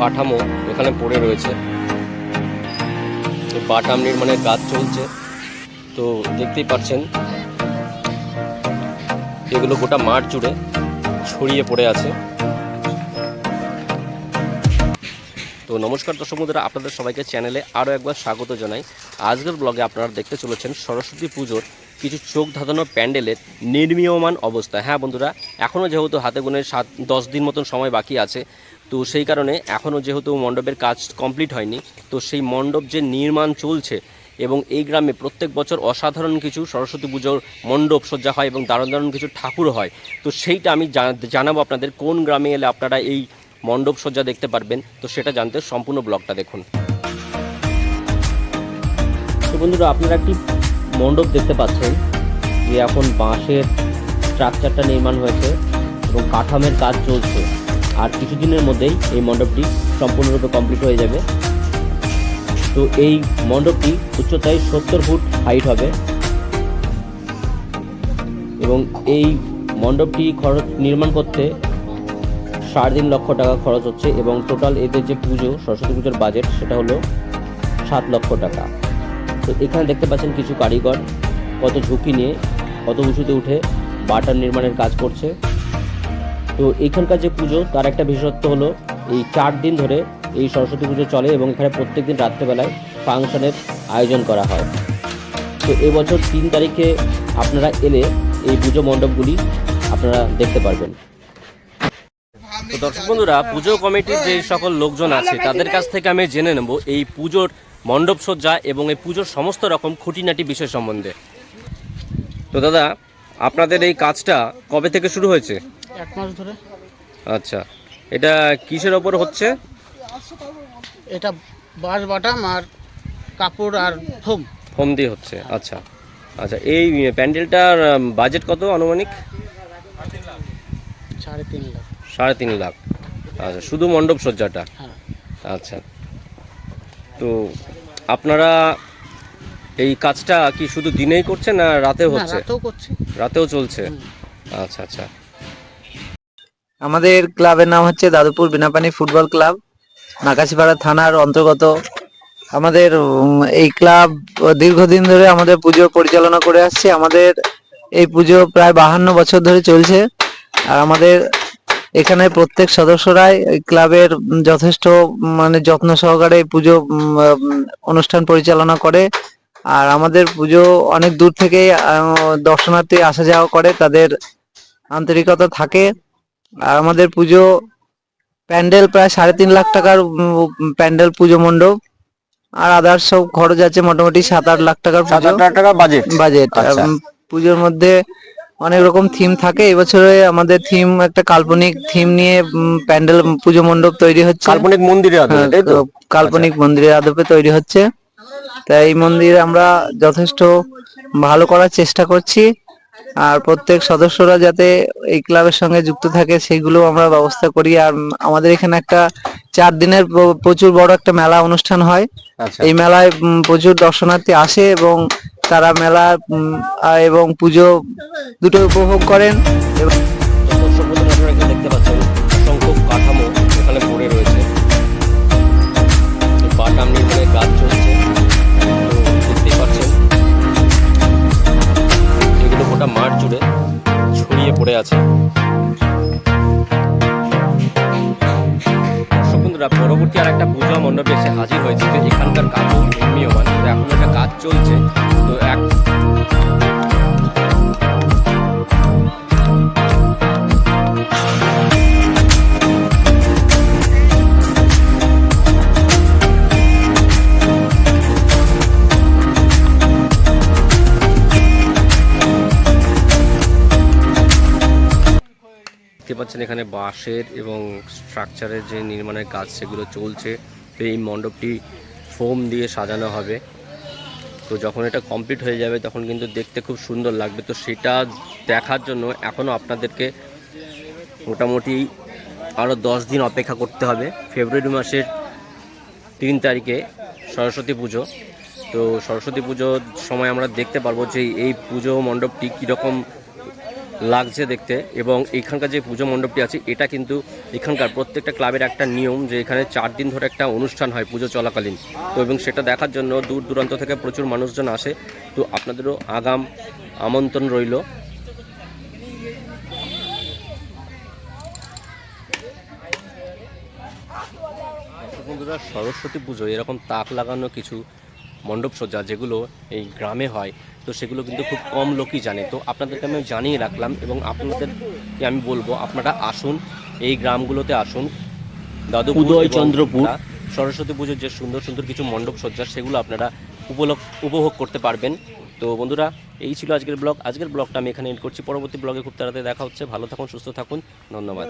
কাঠামো এখানে পড়ে রয়েছে। বাটাম নির্মাণের কাজ চলছে। তো দেখতেই পাচ্ছেন, এগুলো গোটা মাঠ জুড়ে ছড়িয়ে পড়ে আছে। তো নমস্কার দর্শক বন্ধুরা, আপনাদের সবাইকে চ্যানেলে আরও একবার স্বাগত জানাই। আজকের ব্লগে আপনারা দেখতে চলেছেন সরস্বতী পুজোর কিছু চোখ ধাঁধানো প্যান্ডেলের নির্মীয়মান অবস্থা। হ্যাঁ বন্ধুরা এখনও যেহেতু হাতে গুনে সাত দশ দিন মতন সময় বাকি আছে তো সেই কারণে এখনও যেহেতু মণ্ডপের কাজ কমপ্লিট হয়নি, তো সেই মণ্ডপ যে নির্মাণ চলছে এবং এই গ্রামে প্রত্যেক বছর অসাধারণ কিছু সরস্বতী পুজোর মণ্ডপ সজ্জা হয় এবং দারুণ দারুণ কিছু ঠাকুর হয়। তো সেইটা আমি জানাব আপনাদের কোন গ্রামে এলে আপনারা এই মণ্ডপ সজ্জা দেখতে পারবেন, তো সেটা জানতে সম্পূর্ণ ব্লগটা দেখুন। তো বন্ধুরা, আপনারা একটি মণ্ডপ দেখতে পাচ্ছেন, যে এখন বাঁশের স্ট্রাকচারটা নির্মাণ হয়েছে এবং কাঠামের কাজ চলছে। আর কিছুদিনের মধ্যেই এই মণ্ডপটি সম্পূর্ণরূপে কমপ্লিট হয়ে যাবে। তো এই মণ্ডপটি উচ্চতায় সত্তর ফুট হাইট হবে। এবং এই মণ্ডপটি খরচ নির্মাণ করতে সাড়ে তিন লক্ষ টাকা খরচ হচ্ছে এবং টোটাল এদের যে পুজো, সরস্বতী পুজোর বাজেট সেটা হলো সাত লক্ষ টাকা। তো এখানে দেখতে পাচ্ছেন কিছু কারিগর, কত ঝুঁকি নিয়ে, কত উঁচুতে উঠে বাটার নির্মাণের কাজ করছে। তো এখানকার যে পুজো, তার একটা বিশেষত্ব হলো এই চার দিন ধরে এই সরস্বতী পুজো চলে এবং এখানে প্রত্যেকদিন রাত্রেবেলায় ফাংশনের আয়োজন করা হয়। তো এবছর তিন তারিখে আপনারা এলে এই পুজো মণ্ডপগুলি আপনারা দেখতে পারবেন। তো দর্শক বন্ধুরা, পুজো কমিটির যে সকল লোকজন আছে, তাদের কাছ থেকে আমি জেনে নেব এই পুজোর মণ্ডপ সজ্জা এবং এই পুজোর সমস্ত রকম খুঁটিনাটি বিষয় সম্বন্ধে। তো দাদা, আপনাদের এই কাজটা কবে থেকে শুরু হয়েছে? এক মাস ধরে। আচ্ছা। এটা কিসের ওপর হচ্ছে? এটা বাঁশ বাটাম আর কাপড় আর ফোম। ফোম দিয়ে হচ্ছে আচ্ছা। আচ্ছা এই প্যান্ডেলটার বাজেট কত আনুমানিক? সাড়ে তিন লাখ। সাড়ে তিন লাখ। আচ্ছা শুধু মণ্ডপ সজ্জাটা? হ্যাঁ। আচ্ছা। তো আপনারা এই কাজটা কি শুধু দিনেই করছে না রাতেও না, হচ্ছে? রাতেও করছি। রাতেও চলছে? আচ্ছা আচ্ছা। আমাদের ক্লাবের নাম হচ্ছে দাদুপুর বিনাপানি ফুটবল ক্লাব, নাকাশিপাড়া থানার অন্তর্গত। আমাদের এই ক্লাব দীর্ঘদিন ধরে আমাদের পুজো পরিচালনা করে আসছে। আমাদের এই পুজো প্রায় বাহান্ন বছর ধরে চলছে। আর আমাদের এখানে প্রত্যেক সদস্যরাই ক্লাবের যথেষ্ট মানে যত্ন সহকারে এই পুজো অনুষ্ঠান পরিচালনা করে। আর আমাদের পুজো অনেক দূর থেকে দর্শনার্থী আসা যাওয়া করে। তাদের আন্তরিকতা থাকে। আর আমাদের পুজো প্যান্ডেল প্রায় সাড়ে তিন লাখ টাকার প্যান্ডেল পুজো মণ্ডপ। আর আদার্স সব খরচ আছে মোটামুটি সাত আট লাখ টাকার টাকা বাজেট বাজেট আচ্ছা। পুজোর মধ্যে অনেক রকম থিম থাকে। এবছরে আমাদের থিম একটা কাল্পনিক থিম নিয়ে প্যান্ডেল পুজো মণ্ডপ তৈরি হচ্ছে। কাল্পনিক মন্দিরে হ্যাঁ, কাল্পনিক মন্দিরের আদপে তৈরি হচ্ছে। তাই এই মন্দির আমরা যথেষ্ট ভালো করার চেষ্টা করছি। আর প্রত্যেক সদস্যরা যাতে এই ক্লাবের সঙ্গে যুক্ত থাকে সেগুলো আমরা ব্যবস্থা করি। আর আমাদের এখানে একটা চার দিনের প্রচুর বড় একটা মেলা অনুষ্ঠান হয়। আচ্ছা। এই মেলায় প্রচুর দর্শনার্থী আসে এবং তারা মেলা এবং পুজো দুটো উপভোগ করেন। এবং জুড়ে ছড়িয়ে পড়ে আছে। দর্শক বন্ধুরা, পরবর্তী আর একটা পূজা মণ্ডপে এসে হাজির হয়েছে এখানকার কাজও দেখতে পাচ্ছেন এখানে বাঁশের এবং স্ট্রাকচারের যে নির্মাণের কাজ সেগুলো চলছে। তো এই মণ্ডপটি ফোম দিয়ে সাজানো হবে। তো যখন এটা কমপ্লিট হয়ে যাবে তখন কিন্তু দেখতে খুব সুন্দর লাগবে। তো সেটা দেখার জন্য এখনও আপনাদেরকে মোটামুটি আরও দশ দিন অপেক্ষা করতে হবে। ফেব্রুয়ারি মাসের তিন তারিখে সরস্বতী পুজো। তো সরস্বতী পুজোর সময় আমরা দেখতে পারব যে এই পুজো মণ্ডপটি কীরকম লাগছে দেখতে এবং এখানকার যে পুজো মণ্ডপটি আছে, এটা কিন্তু এখানকার প্রত্যেকটা ক্লাবের একটা নিয়ম যে এখানে চার দিন ধরে একটা অনুষ্ঠান হয় পুজো চলাকালীন। তো এবং সেটা দেখার জন্য দূর দূরান্ত থেকে প্রচুর মানুষজন আসে। তো আপনাদেরও আগাম আমন্ত্রণ রইল। বন্ধুরা, সরস্বতী পুজো, এরকম তাক লাগানো কিছু মণ্ডপ সজ্জা যেগুলো এই গ্রামে হয় তো সেগুলো কিন্তু খুব কম লোকই জানে। তো আপনাদেরকে আমি জানিয়ে রাখলাম এবং আপনাদেরকে আমি বলব আপনারা আসুন এই গ্রামগুলোতে আসুন। দাদু উদয় চন্দ্রপুর। সরস্বতী পুজোর যে সুন্দর সুন্দর কিছু মণ্ডপ সজ্জা সেগুলো আপনারা উপভোগ করতে পারবেন। তো বন্ধুরা এই ছিল আজকের ব্লগ। আজকের ব্লগটা আমি এখানে এন্ড করছি। পরবর্তী ব্লগে খুব তাড়াতাড়ি দেখা হচ্ছে। ভালো থাকুন সুস্থ থাকুন। ধন্যবাদ।